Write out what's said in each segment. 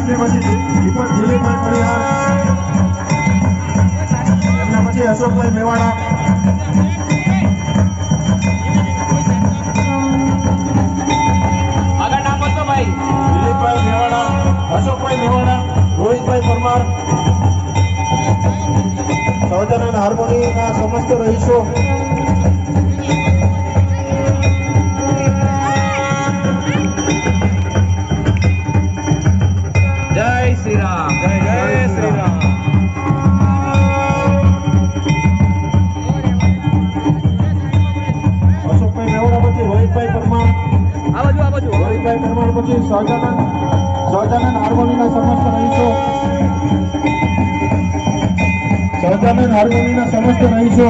સંગતી પછી દીપક દિલીપભાઈ પરિહાર એમના પછી અશોકભાઈ મેવાડા અશોકભાઈ મેવાડા હાર્મોનીના સમસ્ત રહીશો. જય શ્રી રામ જય જય શ્રી રામ. અશોકભાઈ મેવાડા પછી રોહિતભાઈ પરમાર. આ બાજુ આ બાજુ. રોહિતભાઈ પરમાર પછી સહજાનંદ સહજાનંદ હાર્મોનીના સમસ્ત રહીશો. સહજાનંદ હાર્મોનીના સમસ્ત રહીશો.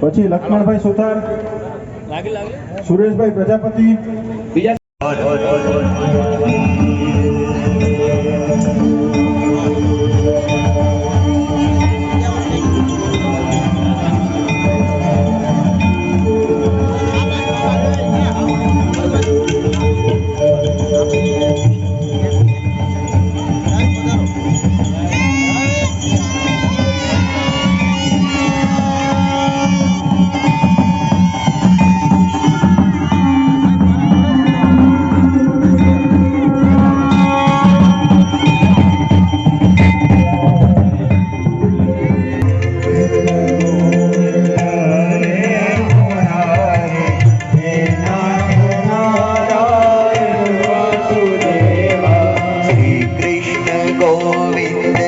પછી લક્ષ્મણભાઈ સુથાર સુરેશભાઈ પ્રજાપતિ. બીજા Ay, ay, ay, ay, ay. Govinda.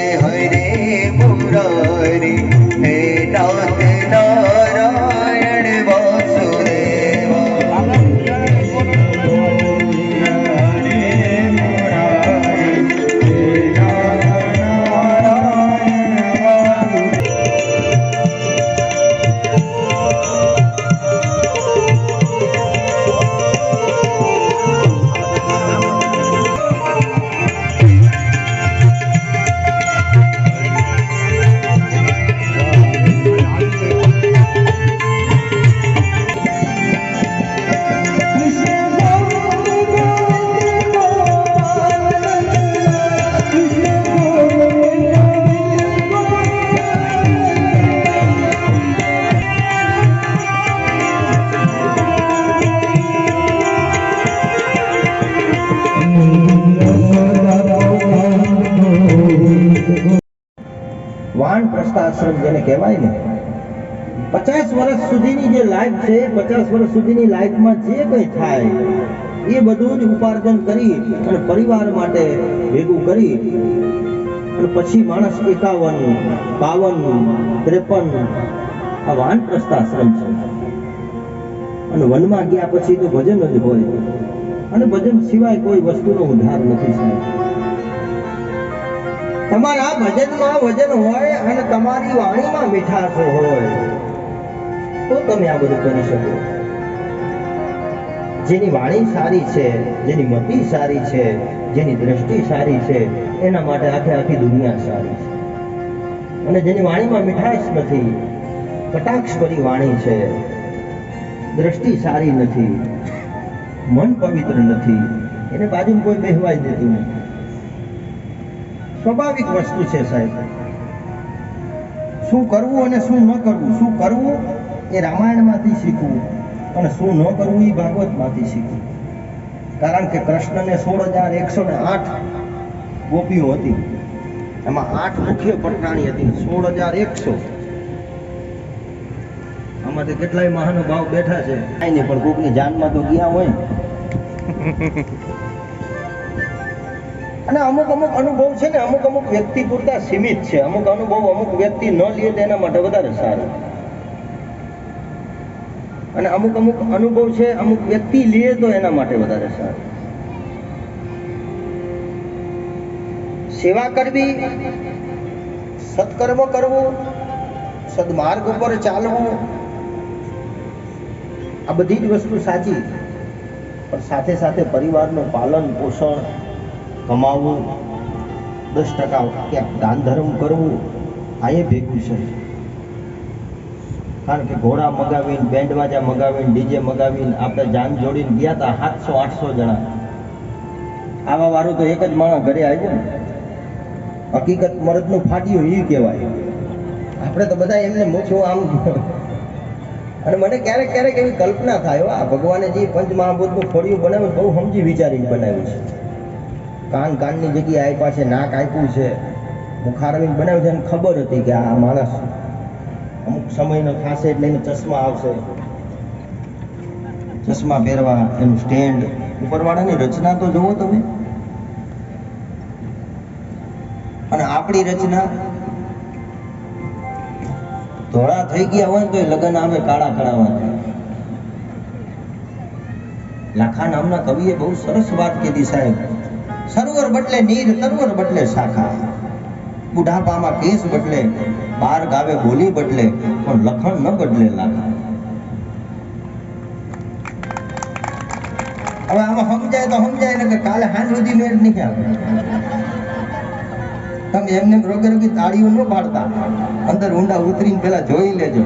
વાન પ્રસ્થાશ્રમ જેને કહેવાય ને. પચાસ વર્ષ સુધીની જે લાઈફ છે, પચાસ વર્ષ સુધીની લાઈફમાં જે કંઈ થાય, એ બધું જ ઉપાર્જન કરી અને પરિવાર માટે ભેગું કરી અને પછી માણસ એકાવન, બાવન, ત્રેપન, આ વાન પ્રસ્થાશ્રમ છે. અને વનમાં ગયા પછી તો ભજન જ હોય. અને ભજન સિવાય કોઈ વસ્તુનો ઉદ્ધાર નથી સાહેબ તમારા ભજનમાં વજન હોય અને તમારી વાણીમાં મીઠાશ હોય, તો તમે આ બધું કરી શકો. જેની વાણી સારી છે, જેની મતિ સારી છે, જેની દ્રષ્ટિ સારી છે, એના માટે આખે આખી દુનિયા સારી છે. અને જેની વાણીમાં મીઠાશ નથી કટાક્ષ ભરી વાણી છે, દ્રષ્ટિ સારી નથી, મન પવિત્ર નથી, એને બાજુમાં કોઈ બેહવાય દેતું નથી. સ્વાભાવિક વસ્તુ છે સાહેબ. શું કરવું અને શું ન કરવું? શું કરવું એ રામાયણમાંથી શીખવું અને શું ન કરવું એ ભાગવતમાંથી શીખવું. કારણ કે કૃષ્ણને સોળ હજાર એકસો ને આઠ ગોપીઓ હતી. એમાં આઠ મુખ્ય પટરાણી હતી. સોળ હજાર એકસો. આમાંથી કેટલાય મહાનુભાવ બેઠા છે. કાંઈ નહીં, પણ કોકની જાનમાં તો ગયા હોય. અને અમુક અમુક અનુભવ છે ને, અમુક અમુક વ્યક્તિ પૂરતા સીમિત છે. અમુક અનુભવ અમુક વ્યક્તિ ન લે તો એના માટે વધારે સારું. અને અમુક અમુક અનુભવ છે, અમુક વ્યક્તિ લે તો એના માટે વધારે સારું. સેવા કરવી, સત્કર્મ કરવું, સદમાર્ગ ઉપર ચાલવું, આ બધી જ વસ્તુ સાચી પણ સાથે સાથે પરિવારનું પાલન પોષણ કમાવવું દસ ટકા ક્યાંક દાન ધર્મ કરવું આ એ ભેગું છે. કારણ કે ઘોડા મગાવીને બેન્ડ વાજા મગાવીને, ડીજે મગાવીને, આપણે જાન જોડીને ગયા હતા સાતસો, આઠસો જણા. આવા વાળું તો એક જ માણસ ઘરે આવ્યો ને. હકીકત મરદનું ફાટ્યું એ કહેવાય. આપણે તો બધા એમને મૂછું આમ. અને મને ક્યારેક ક્યારેક એવી કલ્પના થાય આ ભગવાને જે પંચ મહાભૂતનું ફળિયું બનાવ્યું બહુ સમજી વિચારીને બનાવ્યું છે. કાન કાનની જગ્યાએ આપ્યા છે, નાક આપ્યું છે. મુખારવીને બનાવ્યું છે ખબર હતી કે આ માણસ અમુક સમયનો થશે એટલે એને ચશ્મા આવશે. ચશ્મા પહેરવા એનું સ્ટેન્ડ. ઉપરવાળાની રચના તો જુઓ તમે. અને આપણી રચના ધોળા થઈ ગયા હોય ને તો લગ્ન આવે કાળા કરાવવા લાખા નામના કવિએ બહુ સરસ વાત કીધી સાહેબ. સરોવર બદલે નીર, તરવર બદલે શાખા. બુઢાપામાં કેસ બદલે, બાર ગાવે બોલી બદલે, પણ લખણ ન બદલે લાખા. હવે આમાં સમજાય તો સમજાય ને કે કાલે હાંજ સુધી મેળ નહીં આવે. તમે એમને રોગે રોગી તાળીઓ ન પાડતા અંદર ઊંડા ઉતરીને પેલા જોઈ લેજો.